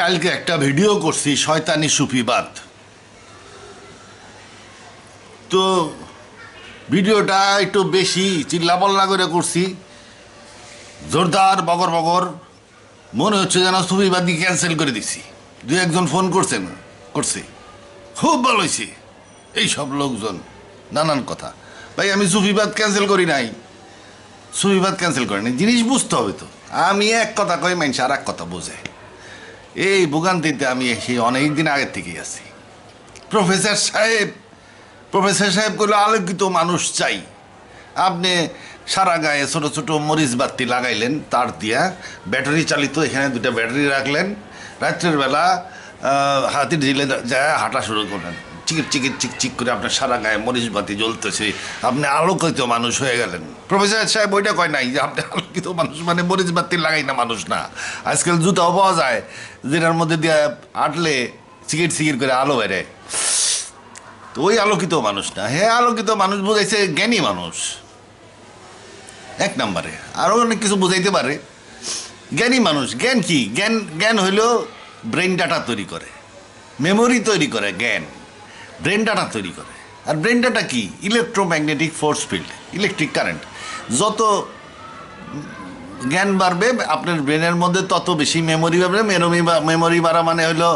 কালকে একটা ভিডিও করছি, শয়তানি সুফিবাদ। তো ভিডিওটা একটু বেশি চিল্লা চিল্লাপল্লা করে করছি। জোরদার, বগর বগর, মনে হচ্ছে যেন সুফিবাদী ক্যান্সেল করে দিছি। দু একজন ফোন করছেন, করছে। খুব ভালো হয়েছে। এইসব লোকজন, নানান কথা। ভাই, আমি সুফিবাদ ক্যান্সেল করি নাই। সুফিবাদ ক্যান্সেল করি নাই জিনিস বুঝতে হবে তো। আমি এক কথা কই, মানুষ আর এক কথা বোঝে। এই ভোগান্তিতে আমি এসে অনেক দিন আগের থেকেই আছি। প্রফেসর সাহেব প্রফেসর সাহেব করলে আলোকিত মানুষ চাই। আপনি সারা গায়ে ছোট ছোট মরিচ বাতি লাগাইলেন, তার দিয়া ব্যাটারি চালিত এখানে দুটা ব্যাটারি রাখলেন। রাত্রের বেলা হাতির ঝিলে যায় হাঁটা শুরু করলেন। চিকিট চিকিট চিক চিক করে আপনার সারা গায়ে মরিচ বাতি জ্বলতেছে। আপনি আলোকিত মানুষ হয়ে গেলেন। প্রফেসর সাহেব ওইটা কয় নাই যে আপনি আলোকিত মানুষ মানে মরিচ বাতি লাগাই না মানুষ না। আজকাল জুতাও পাওয়া যায়, যেটার মধ্যে দিয়ে আটলে চিকিট চিকিট করে আলো বেড়ে তো ওই আলোকিত মানুষ না। হ্যাঁ আলোকিত মানুষ বোঝাইছে জ্ঞানী মানুষ। এক নম্বরে। আরও অনেক কিছু বোঝাইতে পারে। জ্ঞানী মানুষ, জ্ঞান কি? জ্ঞান জ্ঞান হইল ব্রেন ডাটা তৈরি করে। মেমোরি তৈরি করে জ্ঞান। ব্রেন ডাটা তৈরি করে। আর ব্রেন ডাটা কি? Electromagnetic force field, electric current. যত জ্ঞান বাড়বে, আপনার ব্রেনের মধ্যে তত বেশি মেমোরি বাড়বে। মেমোরি মেমোরি বাড়া মানে হলো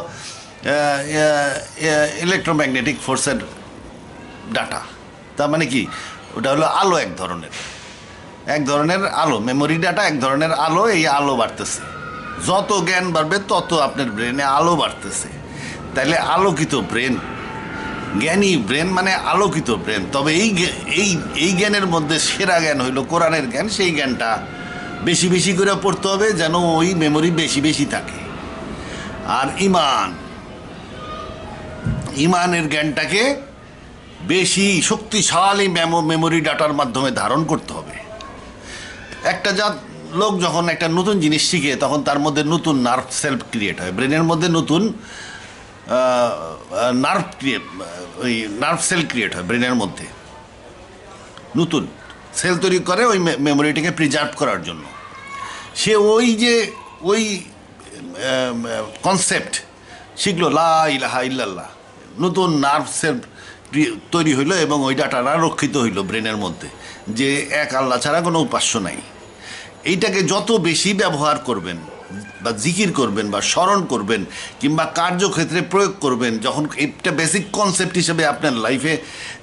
ইলেকট্রোম্যাগনেটিক ফোর্সের ডাটা। তার মানে কি? ওটা হলো আলো এক ধরনের। এক ধরনের আলো, মেমোরি ডাটা এক ধরনের আলো, এই আলো বাড়তেছে। যত জ্ঞান বাড়বে, তত আপনার ব্রেনে আলো বাড়তেছে। তাইলে আলোকিত ব্রেন জ্ঞানী ব্রেন মানে আলোকিত ব্রেন তবে এই এই এই জ্ঞানের মধ্যে সেরা জ্ঞান হইল কোরআনের জ্ঞান। সেই জ্ঞানটা বেশি বেশি করে পড়তে হবে যেন ওই মেমোরি বেশি বেশি থাকে। আর ইমান। ইমানের জ্ঞানটাকে বেশি শক্তিশালী মেমো- মেমোরি ডাটার মাধ্যমে ধারণ করতে হবে। একটা জাত লোক যখন একটা নতুন জিনিস শিখে, তখন তার মধ্যে নতুন নার্ভ সেলফ ক্রিয়েট হয়। ব্রেনের মধ্যে নতুন নার্ভ ক্রিয়েট, ওই নার্ভ সেল ক্রিয়েট হয় ব্রেনের মধ্যে। নতুন সেল তৈরি করে ওই মেমোরিটাকে প্রিজার্ভ করার জন্য। সে ওই যে, ওই কনসেপ্ট শিখলো লা ইলাহা ইল্লাল্লাহ, নতুন নার্ভ সেল তৈরি হইল এবং ওই ডাটাটা রক্ষিত হইল ব্রেনের মধ্যে, যে এক আল্লাহ ছাড়া কোনো উপাস্য নাই। এইটাকে যত বেশি ব্যবহার করবেন বা জিকির করবেন বা স্মরণ করবেন কিংবা কার্যক্ষেত্রে প্রয়োগ করবেন, যখন এটা বেসিক কনসেপ্ট হিসেবে আপনার লাইফে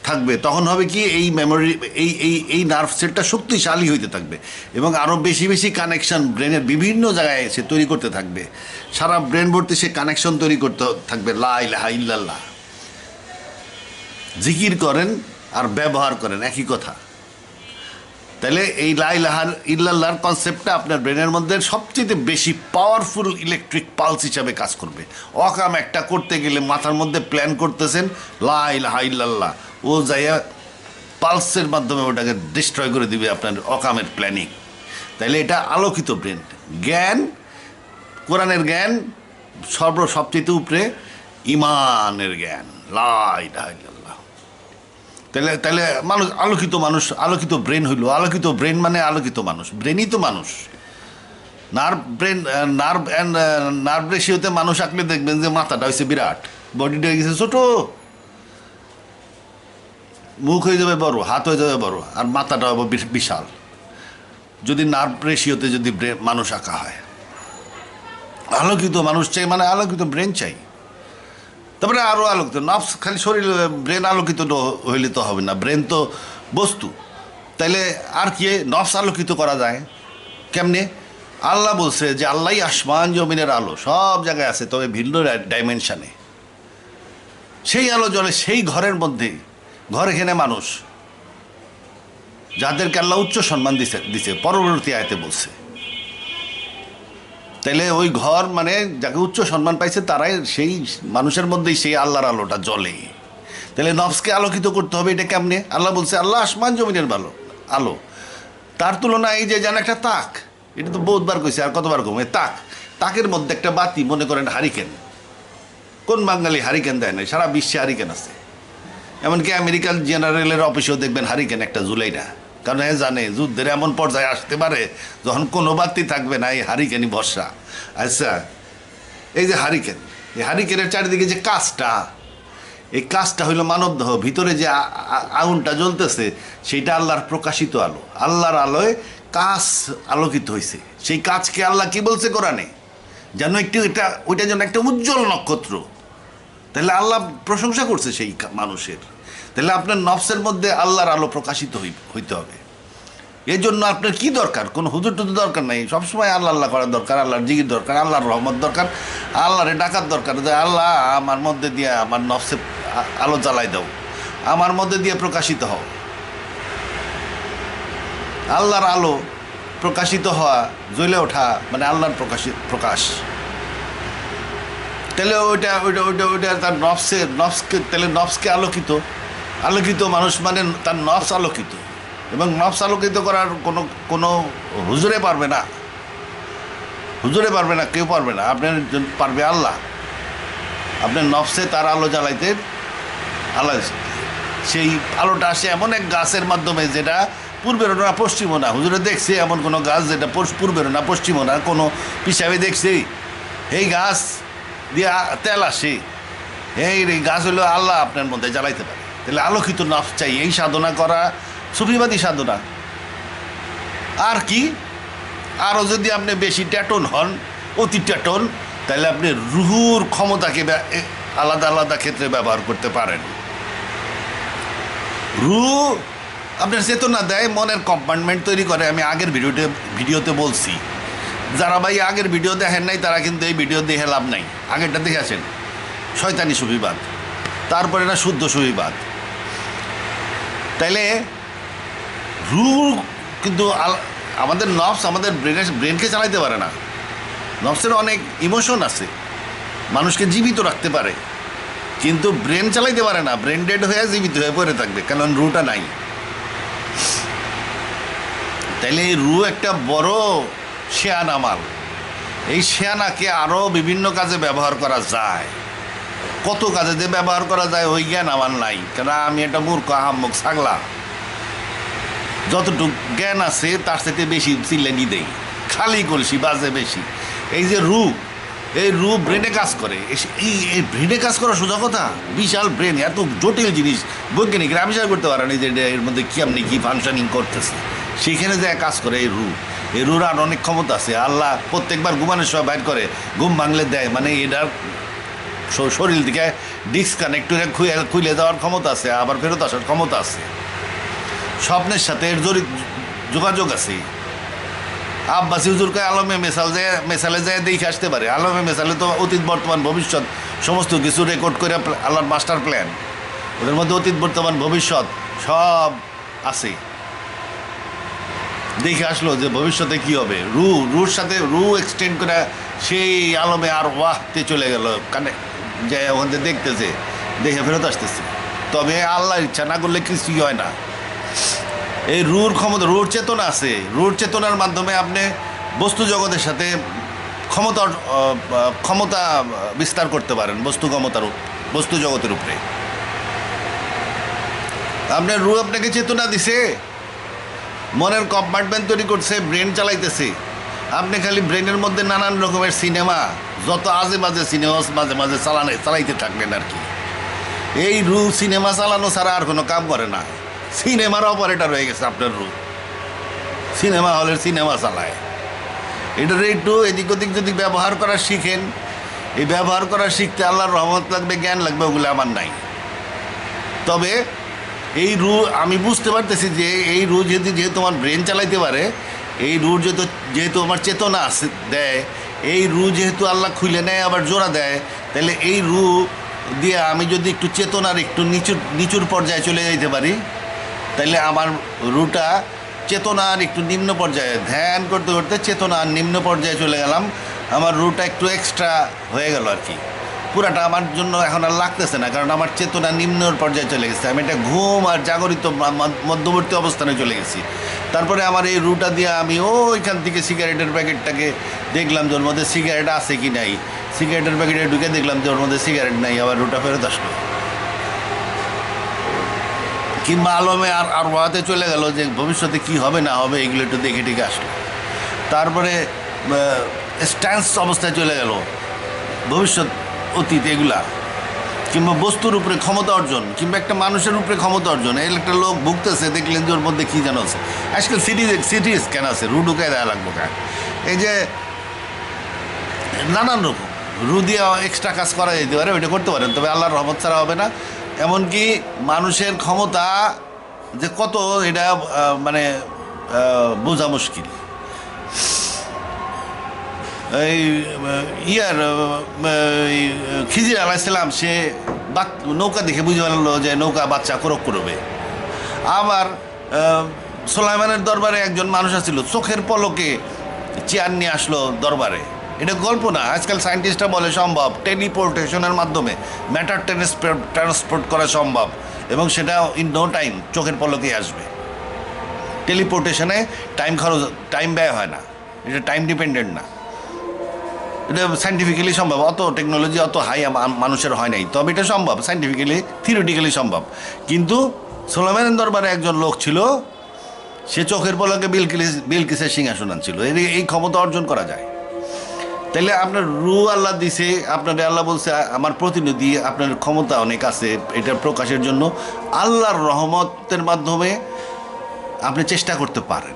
থাকবে, তখন হবে কি এই মেমোরি এই এই এই নার্ভ সেলটা শক্তিশালী হইতে থাকবে এবং আরও বেশি বেশি কানেকশন ব্রেনের বিভিন্ন জায়গায় সে তৈরি করতে থাকবে। সারা ব্রেন ভর্তি সে কানেকশন তৈরি করতে থাকবে, লা ইলাহা ইল্লাল্লাহ। জিকির করেন আর ব্যবহার করেন, একই কথা। তাহলে এই লাইলাহার ইল্লাল্লাহর কনসেপ্টটা আপনার ব্রেনের মধ্যে সবচেয়ে বেশি পাওয়ারফুল ইলেকট্রিক পালস হিসাবে কাজ করবে। অকাম একটা করতে গেলে মাথার মধ্যে প্ল্যান করতেছেন লাইলাহা ইল্লাল্লাহ। ও যাইয়া পালসের মাধ্যমে ওটাকে ডিস্ট্রয় করে দিবে আপনার অকামের প্ল্যানিং তাইলে এটা আলোকিত ব্রেন জ্ঞান, কোরআনের জ্ঞান সর্ব সবচেয়ে উপরে, ইমানের জ্ঞান। লাইলাহা তাহলে তাহলে মানুষ, আলোকিত মানুষ, আলোকিত ব্রেন হইল। আলোকিত ব্রেন মানে আলোকিত মানুষ, ব্রেনই তো মানুষ। Nerve brain nerve and nerve রেশিওতে মানুষ আঁকলে দেখবেন যে মাথাটা হয়েছে বিরাট, বডিটা গেছে ছোট। মুখ হয়ে যাবে বড়, হাত হয়ে যাবে বড়, আর মাথাটা হবে বিশ- বিশাল। যদি নার্ভ রেশিওতে যদি মানুষ আঁকা হয়। আলোকিত মানুষ চাই মানে আলোকিত ব্রেন চাই। তারপরে আরও আলোকিত, নফস খালি শরীর ব্রেন আলোকিত হইলে তো হবে না ব্রেন তো বস্তু। তাইলে আর কি নফস আলোকিত করা যায়? কেমনে? আল্লাহ বলছে যে, আল্লাহই আসমান জমিনের আলো, সব জায়গায় আছে, তবে ভিন্ন ডাইমেনশানে সেই আলো জ্বলে সেই ঘরের মধ্যে, ঘর এখানে মানুষ, যাদেরকে আল্লাহ উচ্চ সম্মান দিছে দিছে, পরবর্তী আয়তে বলছে। তাইলে ওই ঘর মানে যাকে উচ্চ সম্মান পাইছে, তারাই সেই মানুষের মধ্যেই সেই আল্লাহর আলোটা জ্বলে। তাহলে নফসকে আলোকিত করতে হবে, এটা কেমনে? আল্লাহ বলছে, আল্লাহ আসমান জমিনের ভালো, আলো। তার তুলনায় এই যে যেন একটা তাক, এটা তো বহুতবার কইছে, আর কতবার কমে? তাক, তাকের মধ্যে একটা বাতি, মনে করেন হারিকেন। কোন বাঙালি হারিকেন দেয় না সারা বিশ্বে হারিকেন আছে। এমনকি আমেরিকান জেনারেলের অফিসেও দেখবেন হারিকেন একটা জুলাই না কারণ এ জানে, যুদ্ধের এমন পর্যায়ে আসতে পারে যখন কোনো বাতি থাকবে না এই হারিকেনই বর্ষা আচ্ছা এই যে হারিকেন, এই হারিকেনের চারিদিকে যে কাজটা, এই কাজটা হইল মানবদেহ, ভিতরে যে আগুনটা জ্বলতেছে, সেইটা আল্লাহর প্রকাশিত আলো। আল্লাহর আলোয় কাজ আলোকিত হয়েছে সেই কাজকে আল্লাহ কি বলছে কোরআনে? যেন একটু, এটা, ওইটা যেন একটা উজ্জ্বল নক্ষত্র। তাহলে আল্লাহ প্রশংসা করছে সেই মানুষের। তাহলে আপনার নফসের মধ্যে আল্লাহর আলো প্রকাশিত হই- হইতে হবে। এই জন্য আপনার কি দরকার? কোনো হুজুর টুজুর দরকার নাই। সবসময় আল্লাহ আল্লাহ করার দরকার, আল্লাহর জিগির দরকার, আল্লাহর রহমত দরকার, আল্লাহরে ডাকার দরকার। যে আল্লাহ, আমার মধ্যে দিয়ে আমার নফসে আলো জ্বালাই দাও, আমার মধ্যে দিয়ে প্রকাশিত হও। আল্লাহর আলো প্রকাশিত হওয়া, জ্বলে ওঠা মানে আল্লাহর প্রকাশিত, প্রকাশ। তাহলে ওইটা ওইটা ওইটা ওইটা তার নফসে, নফসকে, তাহলে নফসকে আলোকিত। আলোকিত মানুষ মানে তার নফস আলোকিত। এবং নফস আলোকিত করার কোনো কোনো হুজুরে পারবে না। হুজুরে পারবে না, কেউ পারবে না। আপনার পারবে আল্লাহ। আপনার নফসে তার আলো জ্বালাইতে, আল্লাহ সেই আলোটা আসে এমন এক গাছের মাধ্যমে যেটা পূর্বের না, পশ্চিমও না। হুজুরে দেখছে এমন কোনো গাছ যেটা পূর্বেরও না, পশ্চিমও না, কোনো পিসাবে দেখছে। এই গাছ দিয়ে তেল আসে। এই গাছ হলো আল্লাহ আপনার মধ্যে জ্বালাইতে পারে। তাহলে আলোকিত নফস চাই। এই সাধনা করা সুফিবাদী সাধনা আর কি? আরও যদি আপনি বেশি ট্যাটন হন, অতি ট্যাটন, তাহলে আপনি রুহুর ক্ষমতাকে আলাদা আলাদা ক্ষেত্রে ব্যবহার করতে পারেন। রু আপনার চেতনা দেয়, মনের কম্পার্টমেন্ট তৈরি করে। আমি আগের ভিডিওতে ভিডিওতে বলছি, যারা ভাই আগের ভিডিও দেখেন নাই, তারা কিন্তু এই ভিডিও দেখে লাভ নাই। আগেরটা দেখে শয়তানি সুবিবাদ তারপরে না, শুদ্ধ সুবিবাদ তাইলে রু কিন্তু আমাদের নফস আমাদের ব্রেনের ব্রেনকে চালাইতে পারে না। নফসের অনেক ইমোশন আছে। মানুষকে জীবিত রাখতে পারে। কিন্তু ব্রেন চালাইতে পারে না। ব্রেন ডেড হয়ে জীবিত হয়ে পড়ে থাকবে, কারণ রুটা নাই। তাইলে এই রু একটা বড় শেয়ানা মাল। এই শেয়ানাকে আরও বিভিন্ন কাজে ব্যবহার করা যায়। কত কাজে যে ব্যবহার করা যায়, ওই জ্ঞান আমার নাই। কেন আমি একটা মূর্খ, আহাম্মক, ছাগলা। যতটুকু জ্ঞান আছে, তার সাথে বেশি চিল্লানি দেই। খালি কলসি, বাজে বেশি। এই যে রু এই রু ব্রেনে কাজ করে। এই এই ব্রেনে কাজ করা সোজা কথা? বিশাল ব্রেন এত জটিল জিনিস। বৈজ্ঞানিকরা আবিষ্কার করতে পারেনি যে এর মধ্যে কী আপনি কী ফাংশনিং করতেছে সেখানে যে কাজ করে এই রু এই রুর আর অনেক ক্ষমতা আছে। আল্লাহ প্রত্যেকবার ঘুমানোর সময় বাইর করে, ঘুম ভাঙলে দেয়। মানে এটার শরীর থেকে ডিসকানেক্ট খুলে খুলে দেওয়ার ক্ষমতা আছে, আবার ফেরত আসার ক্ষমতা আছে। স্বপ্নের সাথে এর জড়িত যোগাযোগ আছে। আব্বাসি হুজুরকে আলমে মেসাল যে মেসালে যায় দেখে আসতে পারে। আলমে মেসালে তো অতীত, বর্তমান, ভবিষ্যৎ সমস্ত কিছু রেকর্ড করে আল্লাহর মাস্টার প্ল্যান ওদের মধ্যে অতীত, বর্তমান, ভবিষ্যৎ সব আছে। দেখে আসলো যে ভবিষ্যতে কি হবে। রু, রুর সাথে, রু এক্সটেন্ড করে সেই আলমে আর ওয়াহতে চলে গেল। কানে যে ওখান থেকে দেখতেছে, দেখে ফেরত আসতেছে। তবে আল্লাহর ইচ্ছা না করলে কিছুই হয় না। এই রুর ক্ষমতা, রুর চেতনা আছে। রুর চেতনার মাধ্যমে আপনি বস্তু জগতের সাথে ক্ষমতা ক্ষমতা বিস্তার করতে পারেন, বস্তু ক্ষমতার বস্তু জগতের উপরে। আপনার রু আপনাকে চেতনা দিছে। মনের কম্পার্টমেন্ট তৈরি করছে ব্রেন চালাইতেছে। আপনি খালি ব্রেনের মধ্যে নানান রকমের সিনেমা যত আজে বাজে সিনেমা মাঝে মাঝে চালানে, চালাইতে থাকলেন আর কি। এই রু সিনেমা চালানো ছাড়া আর কোনো কাম করে না। সিনেমার অপারেটর হয়ে গেছে আপনার রু সিনেমা হলের সিনেমা চালায়। এটার একটু এদিক ওদিক যদি ব্যবহার করা শিখেন, এই ব্যবহার করা শিখতে আল্লাহর রহমত লাগবে, জ্ঞান লাগবে, ওগুলো আমার নাই। তবে এই রু, আমি বুঝতে পারতেছি যে এই রু যদি যেহেতু আমার ব্রেন চালাইতে পারে, এই রু যেহেতু যেহেতু আমার চেতনা দেয়, এই রু যেহেতু আল্লাহ খুলে নেয়, আবার জোড়া দেয়, তাহলে এই রু দিয়ে আমি যদি একটু চেতনার একটু নিচুর নিচুর পর্যায়ে চলে যাইতে পারি তাহলে আমার রুটা চেতনার একটু নিম্ন পর্যায়ে, ধ্যান করতে করতে চেতনার নিম্ন পর্যায়ে চলে গেলাম। আমার রুটা একটু এক্সট্রা হয়ে গেল আর কি। পুরাটা আমার জন্য এখন আর লাগতেছে না, কারণ আমার চেতনা নিম্ন পর্যায়ে চলে গেছে। আমি একটা ঘুম আর জাগরিত মধ্যবর্তী অবস্থানে চলে গেছি। তারপরে আমার এই রুটা দিয়ে আমি ওইখান থেকে সিগারেটের প্যাকেটটাকে দেখলাম যে ওর মধ্যে সিগারেট আছে কি নাই। সিগারেটের প্যাকেটে ঢুকে দেখলাম যে ওর মধ্যে সিগারেট নাই, আবার রুটা ফেরত আসলো। কিংবা আলমে আর আর ওয়াতে চলে গেল যে ভবিষ্যতে কি হবে, না হবে, এগুলো একটু দেখে টেকে আসলো। তারপরে স্ট্যান্স অবস্থায় চলে গেল। ভবিষ্যৎ, অতীত এগুলা। কিংবা বস্তুর উপরে ক্ষমতা অর্জন, কিংবা একটা মানুষের উপরে ক্ষমতা অর্জন। এই একটা লোক ভুগতেছে, দেখলেন যে ওর মধ্যে কী যেন আছে। আজকাল সিটি সিটি স্ক্যান আছে রু ঢুকায় দেওয়া লাগবো কেন এই যে, নানান রকম। রু দিয়ে এক্সট্রা কাজ করা যেতে পারে, ওইটা করতে পারেন, তবে আল্লাহর রহমত ছাড়া হবে না। এমনকি মানুষের ক্ষমতা যে কত, এটা মানে বোঝা মুশকিল। এই ইয়ার খিজির আলাইসালাম সে নৌকা দেখে বুঝে পারল যে নৌকা বাচ্চা করক করবে। আবার সোলাইমানের দরবারে একজন মানুষ আসছিল চোখের পলকে চেয়ার নিয়ে আসলো দরবারে। এটা গল্প না, আজকাল সায়েন্টিস্টরা বলে সম্ভব টেলিপোর্টেশনের মাধ্যমে ম্যাটার ট্রান্সপোর্ট করা সম্ভব এবং সেটা ইন নো টাইম চোখের পলকেই আসবে। টেলিপোর্টেশনে টাইম খরচ টাইম ব্যয় হয় না, এটা টাইম ডিপেন্ডেন্ট না। এটা সাইন্টিফিক্যালি সম্ভব, অত টেকনোলজি অত হাই মানুষের হয় নাই, তবে এটা সম্ভব সাইন্টিফিক্যালি থিওরিটিক্যালি সম্ভব। কিন্তু সোলামেন দরবারে একজন লোক ছিল, সে চোখের পলকে বিলকিস বিলকিসের সিংহাসন ছিল এই এই ক্ষমতা অর্জন করা যায়। তাহলে আপনার রু আল্লাহ দিছে, আপনার আল্লাহ বলছে, আমার প্রতিনিধি, আপনার ক্ষমতা অনেক আছে, এটা প্রকাশের জন্য আল্লাহর রহমতের মাধ্যমে আপনি চেষ্টা করতে পারেন।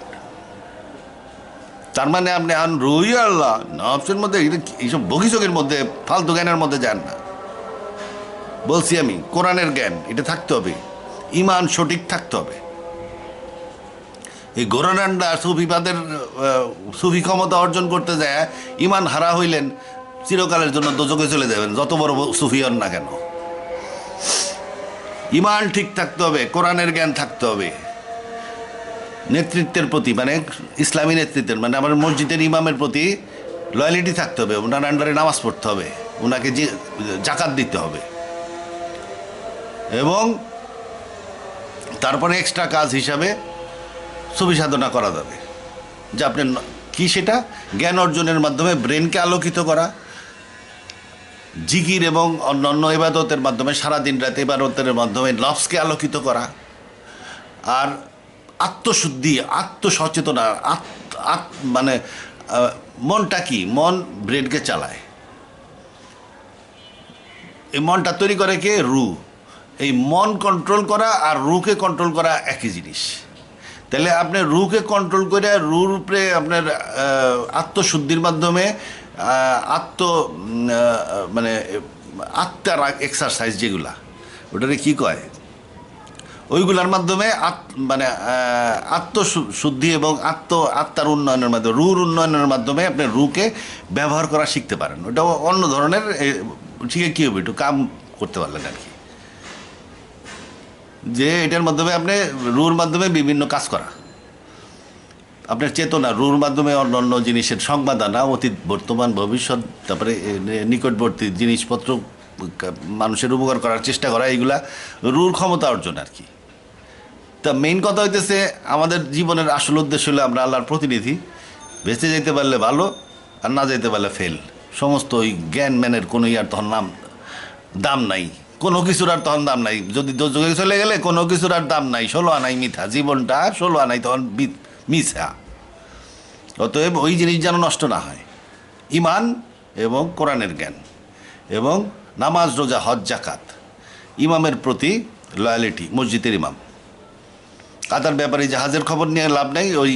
তার মানে আপনি আন রুই আল্লাহ, নফসের মধ্যে এইসব বগিচকের মধ্যে, ফালতু জ্ঞানের মধ্যে যান না। বলছি আমি, কোরআনের জ্ঞান, এটা থাকতে হবে। ইমান সঠিক থাকতে হবে। এই গোরানান্ডা সুফিবাদের সুফি ক্ষমতা অর্জন করতে যায়, ইমান হারা হইলেন, চিরকালের জন্য দোজকে চলে যাবেন, যত বড় সুফি হন না কেন। ইমান ঠিক থাকতে হবে, কোরআনের জ্ঞান থাকতে হবে। নেতৃত্বের প্রতি মানে ইসলামী নেতৃত্বের মানে আমার মসজিদের ইমামের প্রতি লয়ালিটি থাকতে হবে, ওনার আন্ডারে নামাজ পড়তে হবে, ওনাকে যে, জাকাত দিতে হবে। এবং তারপরে এক্সট্রা কাজ হিসাবে ছবি সাধনা করা যাবে। যে আপনি কি সেটা? জ্ঞান অর্জনের মাধ্যমে ব্রেনকে আলোকিত করা। জিকির এবং অন্যান্য ইবাদতের মাধ্যমে সারাদিন রাত ইবাদতের মাধ্যমে লফসকে আলোকিত করা। আর আত্মশুদ্ধি, আত্মসচেতনা, আত আত মানে মনটা কি? মন ব্রেনকে চালায়। এই মনটা তৈরি করে কে? রু। এই মন কন্ট্রোল করা আর রুকে কন্ট্রোল করা একই জিনিস। তাহলে আপনি রুকে কন্ট্রোল করে রুর উপরে আপনার আত্মশুদ্ধির মাধ্যমে আত্ম মানে আত্মার এক্সারসাইজ যেগুলা, ওটারে কি কয়? ওইগুলার মাধ্যমে আত মানে আত্মশুদ্ধি এবং আত্ম, আত্মার উন্নয়নের মাধ্যমে, রুর উন্নয়নের মাধ্যমে আপনি রুকে ব্যবহার করা শিখতে পারেন। ওটা অন্য ধরনের ঠিক কী হবে? একটু কাম করতে পারলেন আর কি। যে এটার মাধ্যমে আপনি রুর মাধ্যমে বিভিন্ন কাজ করা। আপনার চেতনা, রুর মাধ্যমে অন্য অন্য জিনিসের সংবাদ আনা, অতীত, বর্তমান, ভবিষ্যৎ, তারপরে নিকটবর্তী জিনিসপত্র মানুষের উপকার করার চেষ্টা করা, এইগুলা রুর ক্ষমতা অর্জন আর কি। তা মেইন কথা হইতেছে, আমাদের জীবনের আসল উদ্দেশ্য হলো আমরা আল্লাহর প্রতিনিধি। বেঁচে যেতে পারলে ভালো, আর না যেতে পারলে ফেল সমস্ত ওই জ্ঞান, ম্যানের কোনো ইয়ার তখন নাম, দাম নাই। কোনো কিছুর আর তখন দাম নাই। যদি যোগে চলে গেলে কোনো কিছুর আর দাম নাই। ষোলো আনাই মিথ্যা জীবনটা ষোলো আনাই তখন মিথ্যা অতএব ওই জিনিস যেন নষ্ট না হয়। ইমান এবং কোরআনের জ্ঞান এবং নামাজ, রোজা, হজ জাকাত ইমামের প্রতি লয়ালিটি মসজিদের ইমাম। কাতার ব্যাপারে জাহাজের খবর নিয়ে লাভ নেই, ওই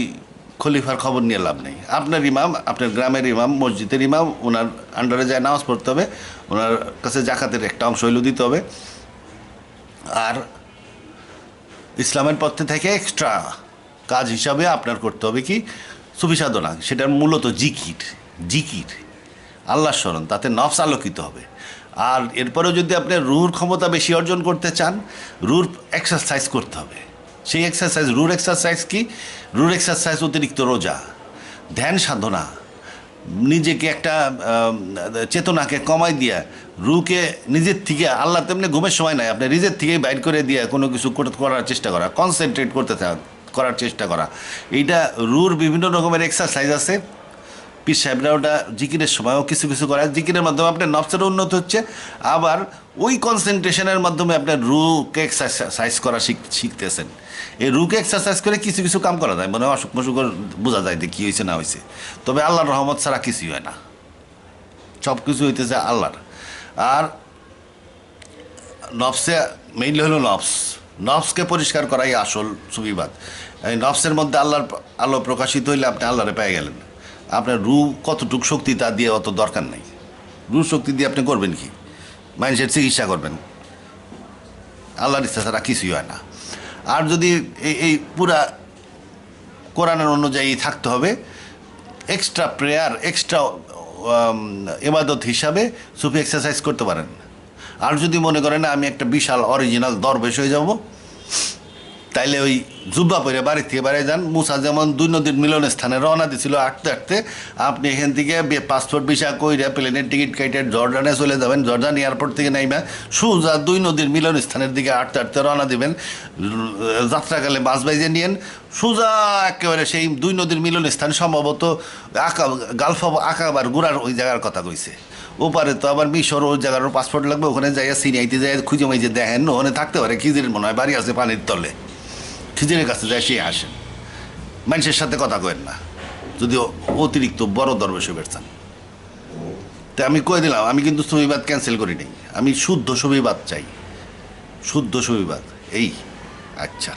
খলিফার খবর নিয়ে লাভ নেই। আপনার ইমাম, আপনার গ্রামের ইমাম, মসজিদের ইমাম ওনার আন্ডারে যায় নামাজ পড়তে হবে ওনার কাছে জাকাতের একটা অংশ হইলেও দিতে হবে। আর ইসলামের পথে থেকে এক্সট্রা কাজ হিসাবে আপনার করতে হবে কি? সুফি সাধনা সেটার মূলত জিকির জিকির। আল্লাহর স্মরণ, তাতে নফস আলোকিত হবে। আর এরপরেও যদি আপনি রুর ক্ষমতা বেশি অর্জন করতে চান রুর এক্সারসাইজ করতে হবে। সেই এক্সারসাইজ রুর এক্সারসাইজ কি? রুর এক্সারসাইজ অতিরিক্ত রোজা, ধ্যান সাধনা, নিজেকে একটা চেতনাকে কমাই দিয়া, রুকে নিজের থেকে, আল্লাহ তেমনি ঘুমের সময় নাই, আপনি নিজের থেকেই বাইর করে দিয়ে কোনো কিছু করার চেষ্টা করা কনসেন্ট্রেট করতে করার চেষ্টা করা। এইটা রুর বিভিন্ন রকমের এক্সারসাইজ আছে। পীর সাহেবরা ওটা জিকিরের সময়ও কিছু কিছু করে। জিকিরের মাধ্যমে আপনার নফসেরও উন্নত হচ্ছে। আবার ওই কনসেন্ট্রেশনের মাধ্যমে আপনার রুকে এক্সারসাইজ করা শিখ- শিখতেছেন। এই রুকে এক্সারসাইজ করে কিছু কিছু কাম করা যায়। মনে হয় অসুখ মসুখ বোঝা যায় যে কী হয়েছে, না হয়েছে। তবে আল্লাহর রহমত ছাড়া কিছুই হয় না। সব কিছু হইতেছে আল্লাহর। আর নফসে মেইনলি হলো নফস নফসকে পরিষ্কার করাই আসল সুবিবাদ এই নফসের মধ্যে আল্লাহর আলো প্রকাশিত হইলে আপনি আল্লাহরে পেয়ে গেলেন। আপনার রু কতটুক শক্তি তা দিয়ে অত দরকার নেই। রু শক্তি দিয়ে আপনি করবেন কি? মানুষের চিকিৎসা করবেন। আল্লাহর ইচ্ছা ছাড়া কিছুই হয় না। আর যদি এই এই পুরা কোরআনের অনুযায়ী থাকতে হবে এক্সট্রা প্রেয়ার এক্সট্রা এবাদত হিসাবে সুফি এক্সারসাইজ করতে পারেন। আর যদি মনে করেন আমি একটা বিশাল অরিজিনাল দরবেশ হয়ে যাব তাইলে ওই জুব্বা পরে বাড়ি থেকে বাড়ি যান। মুসা যেমন দুই নদীর মিলনের স্থানে রওনা দিছিল আটতে আটতে, আপনি এখান থেকে পাসপোর্ট ভিসা কইরা প্লেনের টিকিট কেটে জর্ডানে চলে যাবেন। জর্ডান এয়ারপোর্ট থেকে নাইবা সুজা দুই নদীর মিলন স্থানের দিকে আটতে আটতে রওনা দিবেন। যাত্রাকালে বাস বাইজে নিয়েন। সুজা একেবারে সেই দুই নদীর মিলন স্থান সম্ভবত আঁকা, গালফ আঁকাবার গুড়ার ওই জায়গার কথা কইছে। ওপারে তো আবার মিশর ওই জায়গার পাসপোর্ট লাগবে, ওখানে যাইয়া সিনিয়াইতে যাই খুঁজে মাইজে দেখেন, ওখানে থাকতে পারে খিজির মনে হয়, বাড়ি আছে পানির তলে। খিজিরের কাছে যায় সে আসেন। মানুষের সাথে কথা কয়েন না। যদি অতিরিক্ত বড় দরবেশ বেরছেন তা আমি কয়ে দিলাম, আমি কিন্তু সুবিবাদ ক্যান্সেল করি নাই। আমি শুদ্ধ সুবিবাদ চাই। শুদ্ধ সুবিবাদ এই আচ্ছা।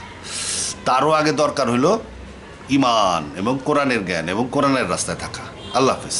তারও আগে দরকার হলো ইমান এবং কোরআনের জ্ঞান এবং কোরআনের রাস্তায় থাকা। আল্লাহ হাফিজ।